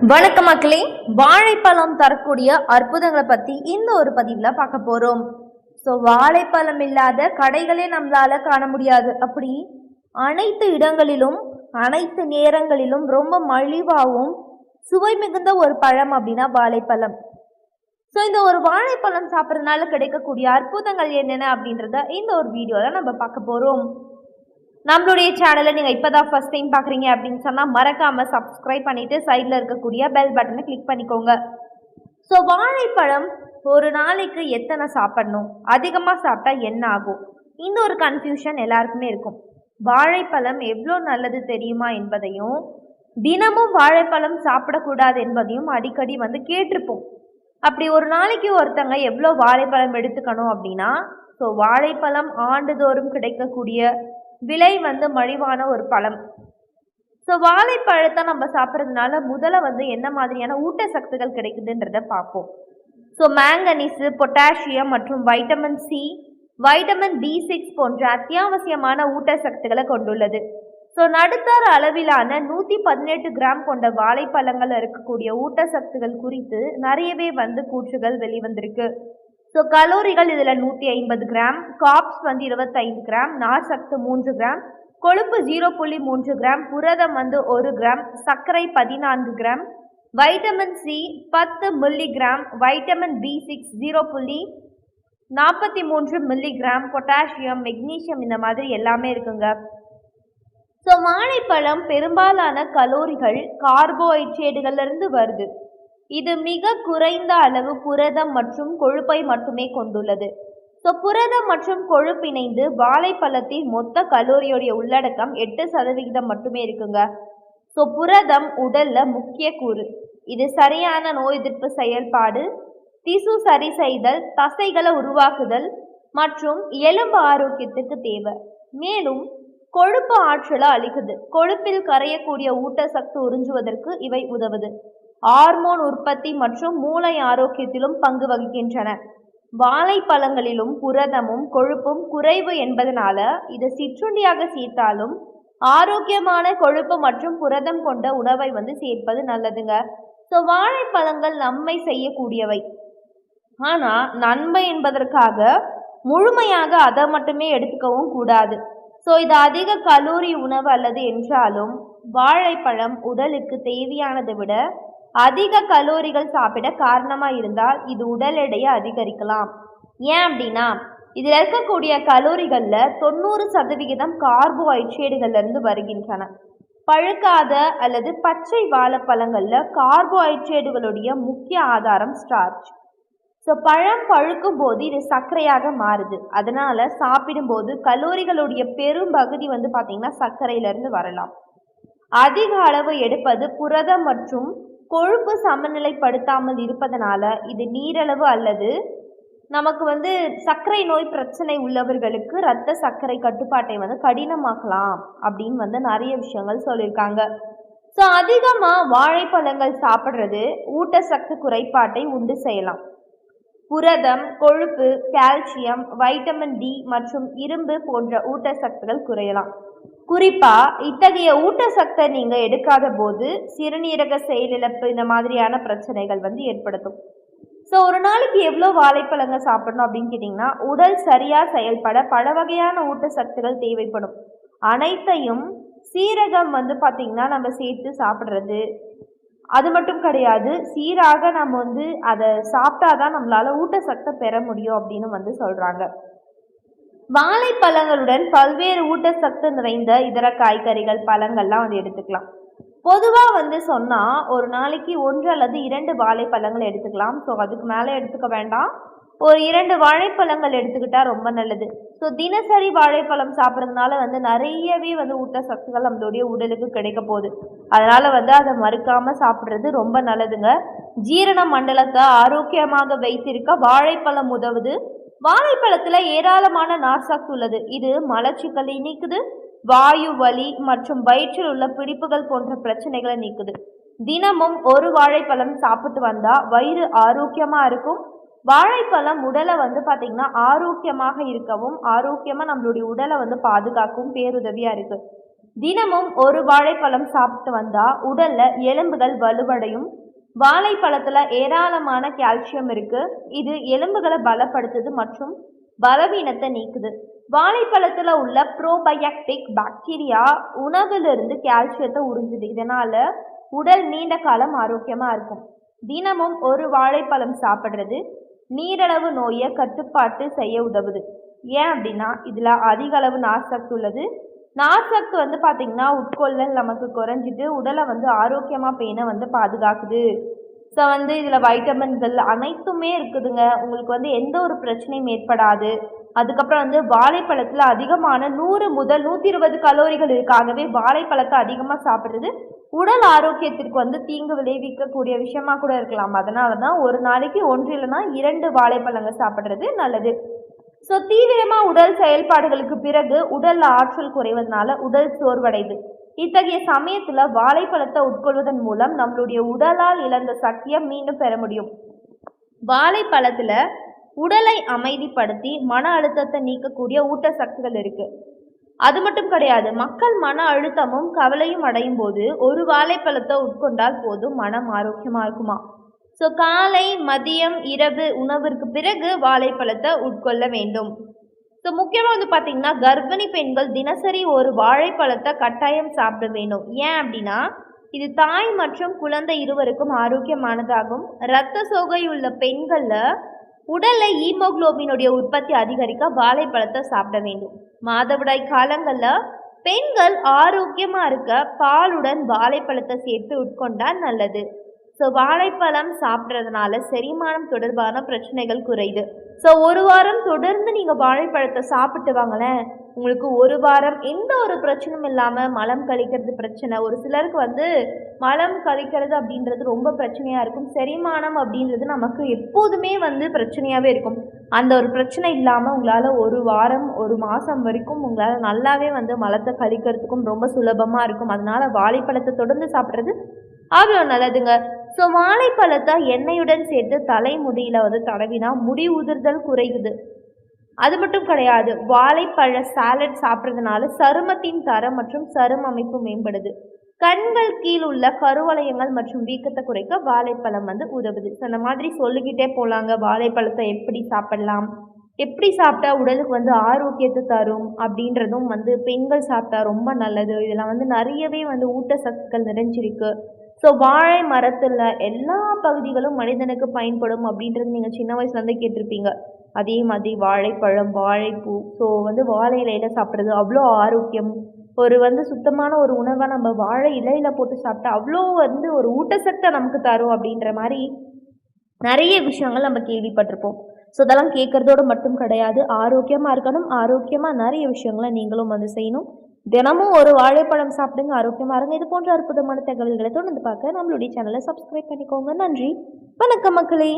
வணக்க மக்களே. வாழைப்பழம் தரக்கூடிய அற்புதங்களை பத்தி இந்த ஒரு பதிவுல பார்க்க போறோம். ஸோ வாழைப்பழம் இல்லாத கடைகளே நம்மளால காண முடியாது. அப்படி அனைத்து இடங்களிலும் அனைத்து நேரங்களிலும் ரொம்ப மலிவாகவும் சுவை மிகுந்த ஒரு பழம் அப்படின்னா வாழைப்பழம். ஸோ இந்த ஒரு வாழைப்பழம் சாப்பிட்றதுனால கிடைக்கக்கூடிய அற்புதங்கள் என்னென்ன அப்படின்றத இந்த ஒரு வீடியோவில் நம்ம பார்க்க போகிறோம் நம்மளுடைய சேனலை நீங்கள் இப்போ தான் ஃபஸ்ட் டைம் பார்க்குறீங்க அப்படின்னு சொன்னால் மறக்காமல் சப்ஸ்கிரைப் பண்ணிவிட்டு சைடில் இருக்கக்கூடிய பெல் பட்டனை கிளிக் பண்ணிக்கோங்க. ஸோ வாழைப்பழம் ஒரு நாளைக்கு எத்தனை சாப்பிடணும்? அதிகமாக சாப்பிட்டா என்ன ஆகும்? இந்த ஒரு கன்ஃபியூஷன் எல்லாருக்குமே இருக்கும். வாழைப்பழம் எவ்வளோ நல்லது தெரியுமா என்பதையும் தினமும் வாழைப்பழம் சாப்பிடக்கூடாது என்பதையும் அடிக்கடி வந்து கேட்டிருப்போம். அப்படி ஒரு நாளைக்கு ஒருத்தங்க எவ்வளோ வாழைப்பழம் எடுத்துக்கணும் அப்படின்னா ஸோ வாழைப்பழம் ஆண்டுதோறும் கிடைக்கக்கூடிய விலை வந்து மலிவான ஒரு பழம். ஸோ வாழைப்பழத்தை நம்ம சாப்பிட்றதுனால முதல்ல வந்து என்ன மாதிரியான ஊட்டச்சத்துகள் கிடைக்குதுன்றத பார்ப்போம். ஸோ மேங்கனீஸு பொட்டாசியம் மற்றும் vitamin C vitamin B six போன்ற அத்தியாவசியமான ஊட்டச்சத்துக்களை கொண்டுள்ளது. ஸோ நடுத்தர அளவிலான நூற்றி பதினெட்டு கிராம் கொண்ட வாழைப்பழங்கள் இருக்கக்கூடிய ஊட்டச்சத்துகள் குறித்து நிறையவே வந்து கூற்றுகள் வெளிவந்திருக்கு. ஸோ கலோரிகள் இதில் நூற்றி ஐம்பது கிராம் காப்ஸ் வந்து இருபத்தைந்து கிராம் நார் சத்து மூன்று கிராம் கொழுப்பு ஜீரோ புள்ளி மூன்று கிராம் புரதம் வந்து ஒரு கிராம் சர்க்கரை பதினான்கு கிராம் வைட்டமின் சி பத்து milligram vitamin B six zero புள்ளி நாற்பத்தி மூன்று மில்லிகிராம் பொட்டாசியம் மெக்னீஷியம் இந்த மாதிரி எல்லாமே இருக்குங்க. ஸோ வாழைப்பழம் பெரும்பாலான கலோரிகள் கார்போஹைட்ரேட்டுகள்லேருந்து வருது. இது மிக குறைந்த அளவு புரதம் மற்றும் கொழுப்பை மட்டுமே கொண்டுள்ளது. ஸோ புரதம் மற்றும் கொழுப்பு இணைந்து வாழைப்பழத்தின் மொத்த கலோரியோடைய உள்ளடக்கம் எட்டு சதவிகிதம் மட்டுமே இருக்குங்க. ஸோ புரதம் உடல்ல முக்கிய கூறு. இது சரியான நோய் எதிர்ப்பு செயல்பாடு திசு சரி செய்தல் தசைகளை உருவாக்குதல் மற்றும் எலும்பு ஆரோக்கியத்துக்கு தேவை. மேலும் கொழுப்பு ஆற்றலை அளிக்குது கொழுப்பில் கரையக்கூடிய ஊட்டச்சத்து உறிஞ்சுவதற்கு இவை உதவுது. ஹார்மோன் உற்பத்தி மற்றும் மூளை ஆரோக்கியத்திலும் பங்கு வகிக்கின்றன. வாழைப்பழங்களிலும் புரதமும் கொழுப்பும் குறைவு என்பதனால இதை சிற்றுண்டியாக சேர்த்தாலும் ஆரோக்கியமான கொழுப்பு மற்றும் புரதம் கொண்ட உணவை வந்து சேர்ப்பது நல்லதுங்க. ஸோ வாழைப்பழங்கள் நன்மை செய்யக்கூடியவை. ஆனால் நன்மை என்பதற்காக முழுமையாக அதை மட்டுமே எடுத்துக்கவும் கூடாது. ஸோ இது அதிக கலோரி உணவு அல்லது என்றாலும் வாழைப்பழம் உடலுக்கு தேவையானதை விட அதிக கலோரிகள் சாப்பிட காரணமாக இருந்தால் இது உடல் எடையை அதிகரிக்கலாம். ஏன் அப்படின்னா இதில் இருக்கக்கூடிய கலோரிகளில் தொண்ணூறு சதவிகிதம் கார்போஹைட்ரேட்டுகள்லேருந்து வருகின்றன. பழுக்காத அல்லது பச்சை வாழைப்பழங்களில் கார்போஹைட்ரேட்டுகளுடைய முக்கிய ஆதாரம் ஸ்டார்ச் ஸோ பழம் பழுக்கும் போது இது சர்க்கரையாக மாறுது. அதனால் சாப்பிடும்போது கலோரிகளுடைய பெரும் பகுதி வந்து பார்த்திங்கன்னா சர்க்கரையிலேருந்து வரலாம். அதிக அளவு எடுப்பது புரதம் மற்றும் கொழுப்பு சமநிலைப்படுத்தாமல் இருப்பதனால இது நீரளவு அல்லது நமக்கு வந்து சர்க்கரை நோய் பிரச்சனை உள்ளவர்களுக்கு இரத்த சர்க்கரை கட்டுப்பாட்டை வந்து கடினமாக்கலாம் அப்படின்னு வந்து நிறைய விஷயங்கள் சொல்லியிருக்காங்க. ஸோ அதிகமாக வாழைப்பழங்கள் சாப்பிட்றது ஊட்டச்சத்து குறைபாட்டை உண்டு செய்யலாம். புரதம் கொழுப்பு கால்சியம் வைட்டமின் டி மற்றும் இரும்பு போன்ற ஊட்டச்சத்துகள் குறையலாம். குறிப்பா இத்தகைய ஊட்டச்சத்தை நீங்க எடுக்காத போது சிறுநீரக செயலிழப்பு இந்த மாதிரியான பிரச்சனைகள் வந்து ஏற்படுத்தும். ஸோ ஒரு நாளைக்கு எவ்வளோ வாழைப்பழங்க சாப்பிடணும் அப்படின்னு கேட்டிங்கன்னா உடல் சரியாக செயல்பட பல வகையான ஊட்டச்சத்துகள் தேவைப்படும். அனைத்தையும் சீரகம் வந்து பார்த்திங்கன்னா நம்ம சேர்த்து சாப்பிட்றது அது மட்டும் கிடையாது சீராக நம்ம வந்து அதை சாப்பிட்டாதான் நம்மளால ஊட்டச்சத்தை பெற முடியும் அப்படின்னு வந்து சொல்கிறாங்க வாழைப்பழங்களுடன் பல்வேறு ஊட்டச்சத்து நிறைந்த இதர காய்கறிகள் பழங்கள்லாம் வந்து எடுத்துக்கலாம். பொதுவாக வந்து சொன்னால் ஒரு நாளைக்கு ஒன்று அல்லது இரண்டு வாழைப்பழங்கள் எடுத்துக்கலாம். ஸோ அதுக்கு மேலே எடுத்துக்க வேண்டாம். ஒரு இரண்டு வாழைப்பழங்கள் எடுத்துக்கிட்டால் ரொம்ப நல்லது. ஸோ தினசரி வாழைப்பழம் சாப்பிட்றதுனால வந்து நிறையவே வந்து ஊட்டச்சத்துகள் நம்மளுடைய உடலுக்கு கிடைக்க போகுது. அதனால் வந்து அதை மறுக்காமல் சாப்பிட்றது ரொம்ப நல்லதுங்க. ஜீரண மண்டலத்தை ஆரோக்கியமாக வைத்திருக்க வாழைப்பழம் உதவுது. வாழைப்பழத்தில் ஏராளமான நார்சத்து உள்ளது. இது மலச்சிக்கலை நீக்குது வாயு வலி மற்றும் வயிற்றில் உள்ள பிடிப்புகள் போன்ற பிரச்சனைகளை நீக்குது. தினமும் ஒரு வாழைப்பழம் சாப்பிட்டு வந்தால் வயிறு ஆரோக்கியமாக இருக்கும் வாழைப்பழம் உடலை வந்து பார்த்திங்கன்னா ஆரோக்கியமாக இருக்கவும் ஆரோக்கியமாக நம்மளுடைய உடலை வந்து பாதுகாக்கவும் பேருதவியாக இருக்குது தினமும் ஒரு வாழைப்பழம் சாப்பிட்டு வந்தால் உடலில் எலும்புகள் வலுவடையும். வாழைப்பழத்தில் ஏராளமான கால்சியம் இருக்குது இது எலும்புகளை பலப்படுத்துது மற்றும் பலவீனத்தை நீக்குது. வாழைப்பழத்தில் உள்ள ப்ரோபயாக்டிக் பாக்டீரியா உணவிலிருந்து கால்சியத்தை உறிஞ்சுது. இதனால் உடல் நீண்ட காலம் ஆரோக்கியமாக இருக்கும். தினமும் ஒரு வாழைப்பழம் சாப்பிட்றது. நீரளவு நோயை கட்டுப்பாட்டு செய்ய உதவுது. ஏன் அப்படின்னா இதில் அதிக அளவு நார்சத்து உள்ளது. நார்சத்து வந்து பார்த்திங்கன்னா உட்கொள்ளல் நமக்கு குறைஞ்சிட்டு உடலை வந்து ஆரோக்கியமாக பேண வந்து பாதுகாக்குது. ஸோ வந்து இதில் வைட்டமின்கள் அனைத்துமே இருக்குதுங்க. உங்களுக்கு வந்து எந்த ஒரு பிரச்சனையும் ஏற்படாது. அதுக்கப்புறம் வந்து வாழைப்பழத்தில் அதிகமான நூறு முதல் நூற்றி இருபது கலோரிகள் இருக்காகவே வாழைப்பழத்தை அதிகமாக சாப்பிட்றது உடல் ஆரோக்கியத்திற்கு வந்து தீங்கு விளைவிக்கக்கூடிய விஷயமா கூட இருக்கலாம். அதனால தான் ஒரு நாளைக்கு ஒன்று இல்லைன்னா இரண்டு வாழைப்பழங்கள் சாப்பிட்றது நல்லது. ஸோ தீவிரமாக உடல் செயல்பாடுகளுக்கு பிறகு உடல்ல ஆற்றல் குறைவதனால உடல் சோர்வடைது. இத்தகைய சமயத்தில் வாழைப்பழத்தை உட்கொள்வதன் மூலம் நம்மளுடைய உடலால் இழந்த சக்தியை மீண்டும் பெற முடியும். வாழைப்பழத்தில் உடலை அமைதிப்படுத்தி மன அழுத்தத்தை நீக்கக்கூடிய ஊட்டச்சத்துகள் இருக்குது அது மட்டும் கிடையாது மக்கள் மன அழுத்தமும் கவலையும் அடையும் போது ஒரு வாழைப்பழத்தை உட்கொண்டால் போதும் மனம் ஆரோக்கியமாக இருக்குமா? ஸோ காலை மதியம் இரவு உணவிற்கு பிறகு வாழைப்பழத்தை உட்கொள்ள வேண்டும். ஸோ முக்கியமாக வந்து பார்த்திங்கன்னா கர்ப்பிணி பெண்கள் தினசரி ஒரு வாழைப்பழத்தை கட்டாயம் சாப்பிட வேண்டும். ஏன் அப்படின்னா இது தாய் மற்றும் குழந்தை இருவருக்கும் ஆரோக்கியமானதாகும். இரத்த சோகை உள்ள பெண்களில் உடலில் ஈமோகுளோபினுடைய உற்பத்தி அதிகரிக்க வாழைப்பழத்தை சாப்பிட வேண்டும். மாதவிடாய் காலங்களில் பெண்கள் ஆரோக்கியமாக இருக்க பாலுடன் வாழைப்பழத்தை சேர்த்து உட்கொண்டால் நல்லது. ஸோ வாழைப்பழம் சாப்பிட்றதுனால செரிமானம் தொடர்பான பிரச்சனைகள் குறையுது. ஸோ ஒரு வாரம் தொடர்ந்து நீங்கள் வாழைப்பழத்தை சாப்பிட்டு வாங்களேன். உங்களுக்கு ஒரு வாரம் எந்த ஒரு பிரச்சனையும் இல்லாமல் மலம் கழிக்கிறது பிரச்சனை. ஒரு சிலருக்கு வந்து மலம் கழிக்கிறது அப்படின்றது ரொம்ப பிரச்சனையாக இருக்கும். செரிமானம் அப்படின்றது நமக்கு எப்போதுமே வந்து பிரச்சனையாகவே இருக்கும். அந்த ஒரு பிரச்சனை இல்லாமல் உங்களால் ஒரு வாரம் ஒரு மாதம் வரைக்கும் உங்களால் நல்லாவே வந்து மலத்தை கழிக்கிறதுக்கும் ரொம்ப சுலபமாக இருக்கும். அதனால் வாழைப்பழத்தை தொடர்ந்து சாப்பிட்றது அவ்வளோ நல்லதுங்க. ஸோ வாழைப்பழத்தை எண்ணெயுடன் சேர்த்து தலைமுடியில் வந்து தடவினா முடி உதிர்தல் குறையுது. அது மட்டும் கிடையாது வாழைப்பழ சாலட் சாப்பிட்றதுனால சருமத்தின் தரம் மற்றும் சரும அமைப்பு மேம்படுது. கண்கள் கீழ் உள்ள கருவளையங்கள் மற்றும் வீக்கத்தை குறைக்க வாழைப்பழம் வந்து உதவுது. ஸோ அந்த மாதிரி சொல்லிக்கிட்டே போகலாங்க வாழைப்பழத்தை எப்படி சாப்பிடலாம்? எப்படி சாப்பிட்டா உடலுக்கு வந்து ஆரோக்கியத்தை தரும்? அப்படின்றதும் வந்து பெண்கள் சாப்பிட்டா ரொம்ப நல்லது. இதெல்லாம் வந்து நிறையவே வந்து ஊட்டச்சத்துக்கள் நிறைஞ்சிருக்கு. ஸோ வாழை மரத்தில் எல்லா பகுதிகளும் மனிதனுக்கு பயன்படும் அப்படின்றது நீங்கள் சின்ன வயசுலேருந்தே கேட்டிருப்பீங்க. அதே மாதிரி வாழைப்பழம் வாழைப்பூ. ஸோ வந்து வாழை இலையில சாப்பிட்றது அவ்வளோ ஆரோக்கியம். ஒரு வந்து சுத்தமான ஒரு உணவை நம்ம வாழை இலையில் போட்டு சாப்பிட்டா அவ்வளோ வந்து ஒரு ஊட்டச்சத்தை நமக்கு தரும் அப்படின்ற மாதிரி நிறைய விஷயங்கள் நம்ம கேள்விப்பட்டிருப்போம். ஸோ இதெல்லாம் கேட்குறதோடு மட்டும் கிடையாது. ஆரோக்கியமாக இருக்கணும். ஆரோக்கியமாக நிறைய விஷயங்களை நீங்களும் வந்து செய்யணும். தினமும் ஒரு வாழைப்பழம் சாப்பிடுங்க. ஆரோக்கியமாக இருங்க. இது போன்ற அற்புதமான தகவல்களை தொடர்ந்து பார்க்க நம்மளுடைய சேனலை சப்ஸ்கிரைப் பண்ணிக்கோங்க. நன்றி. வணக்கம் மக்களே.